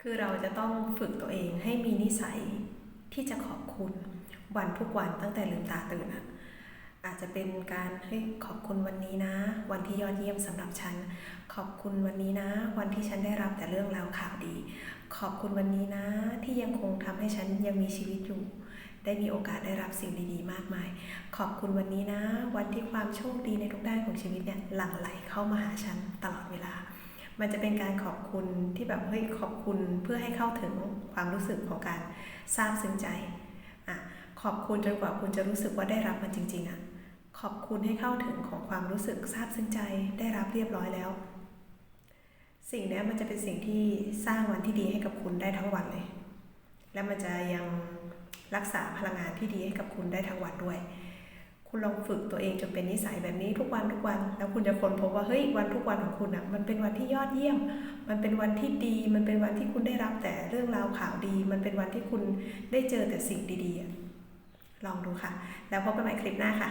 คือเราจะต้องฝึกตัวเองให้มีนิสัยที่จะขอบคุณวันทุกวันตั้งแต่ลืมตาตื่นอะอาจจะเป็นการเฮ้ยขอบคุณวันนี้นะ วันที่ยอดเยี่ยมสำหรับฉัน ขอบคุณวันนี้นะ วันที่ฉันได้รับแต่เรื่องราวข่าวดี ขอบคุณวันนี้นะ ที่ยังคงทำให้ฉันยังมีชีวิตอยู่ ได้มีโอกาสได้รับสิ่งดีๆ มากมาย ขอบคุณวันนี้นะ วันที่ความโชคดีในทุกด้านของชีวิตเนี่ยหลั่งไหลเข้ามาหาฉันตลอดเวลา มันจะเป็นการขอบคุณที่แบบเฮ้ยขอบคุณเพื่อให้เข้าถึงความรู้สึกของการซาบซึ้งใจอะขอบคุณจนกว่าคุณจะรู้สึกว่าได้รับมันจริงๆอะขอบคุณให้เข้าถึงของความรู้สึกซาบซึ้งใจได้รับเรียบร้อยแล้ว สิ่งนี้มันจะเป็นสิ่งที่สร้างวันที่ดีให้กับคุณได้ทั้งวันเลย และมันจะยังรักษาพลังงานที่ดีให้กับคุณได้ทั้งวันด้วย คุณลองฝึกตัวเองจนเป็นนิสัยแบบนี้ทุกวันทุกวัน แล้วคุณจะค้นพบว่าเฮ้ยวันทุกวันของคุณอะมันเป็นวันที่ยอดเยี่ยม มันเป็นวันที่ดี มันเป็นวันที่คุณได้รับแต่เรื่องราวข่าวดี มันเป็นวันที่คุณได้เจอแต่สิ่งดีๆลองดูค่ะ แล้วพบกันใหม่คลิปหน้าค่ะ